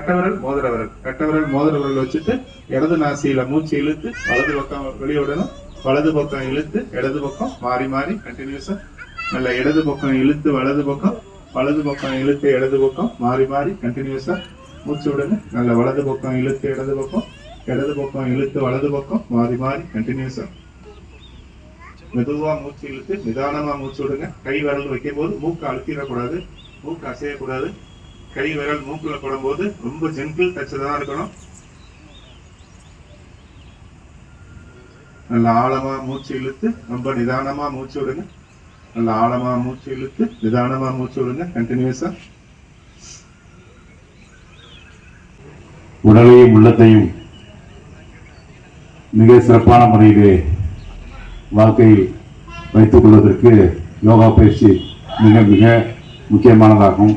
கட்டவரல் மோதிரவரல். கட்டவரல் மோதிரவரல் வச்சுட்டு இடது நாசியில மூச்சு இழுத்து வலது பக்கம் வெளியே வலது பக்கம் இழுத்து இடது பக்கம் மாறி மாறி கண்டினியூஸா நல்ல இடது பக்கம் இழுத்து வலது பக்கம் வலது பக்கம் இழுத்து இடது பக்கம் மாறி மாறி கண்டினியூஸா மூச்சு விடுங்க நல்ல வலது பக்கம் இழுத்து இடது பக்கம் இடது பக்கம் இழுத்து வலது பக்கம் மாறி மாறி கண்டினியூஸா மெதுவா மூச்சு இழுத்து நிதானமா மூச்சு விடுங்க. கை விரல் வைக்கும் போது மூக்கு அழுத்திடக்கூடாது. மூக்கு அசையக்கூடாது. கை விரல் மூக்குல படும்போது ரொம்ப ஜென்டில் டச் தான் இருக்கணும். நல்ல ஆழமா மூச்சு இழுத்து ரொம்ப நிதானமா மூச்சு விடுங்க. நல்ல ஆழமா மூச்சு இழுத்து நிதானமா மூச்சு விடுங்க கண்டினியூஸா உடலையும் உள்ளத்தையும் மிக சிறப்பான முறையிலே வாழ்க்கையில் வைத்துக் கொள்வதற்கு யோகா பயிற்சி மிக மிக முக்கியமானதாகும்.